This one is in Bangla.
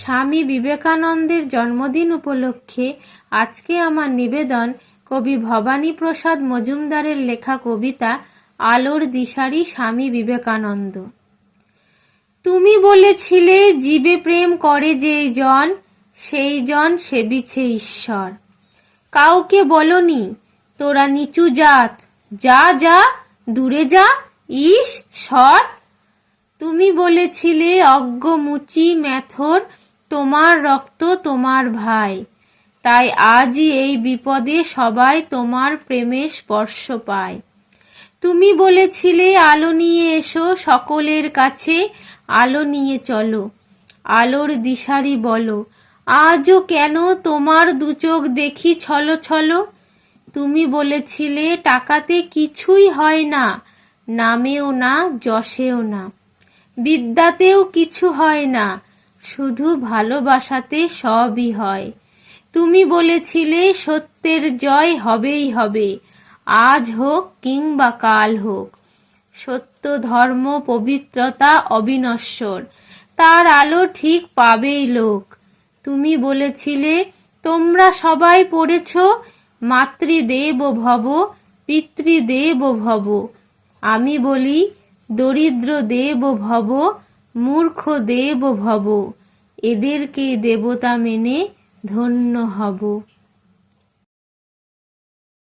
স্বামী বিবেকানন্দের জন্মদিন উপলক্ষে আজকে আমার নিবেদন কবি ভবানী প্রসাদ মজুমদারের লেখা কবিতা, আলোর দিশারি স্বামী বিবেকানন্দ। তুমি বলেছিলে, জীবে প্রেম করে যেই জন, সেই জন সেবিছে ঈশ্বর। কাউকে বলনি, তোরা নিচু জাত, যা যা, দূরে যা সর। তুমি বলেছিলে, অজ্ঞ মুচি, ম্যাথর তোমার রক্ত তোমার ভাই। তাই আজই এই বিপদে সবাই তোমার প্রেমে স্পর্শ পায়। তুমি বলেছিলে, আলো নিয়ে এসো, সকলের কাছে আলো নিয়ে চলো, আলোর দিশারি বলো। আজও কেন তোমার দুচোখ দেখি ছলো ছলো? তুমি বলেছিলে, টাকাতে কিছুই হয় না, নামেও না, যশেও না, বিদ্যাতেও কিছু হয় না শুধু ভালোবাসাতে সবই হয়। তুমি বলেছিলে সত্যের জয় হবেই হবে। আজ হোক কিংবা কাল হোক। সত্য, ধর্ম, পবিত্রতা, অবিনশ্বর, তার আলো ঠিক পাবেই লোক। তুমি বলেছিলে, তোমরা সবাই পড়েছ, মাতৃদেব ভব, পিতৃদেব ভব। আমি বলি, দরিদ্র দেব ভব, মূর্খ দেব ভব। এদেরকে দেবতা মেনে ধন্য হব।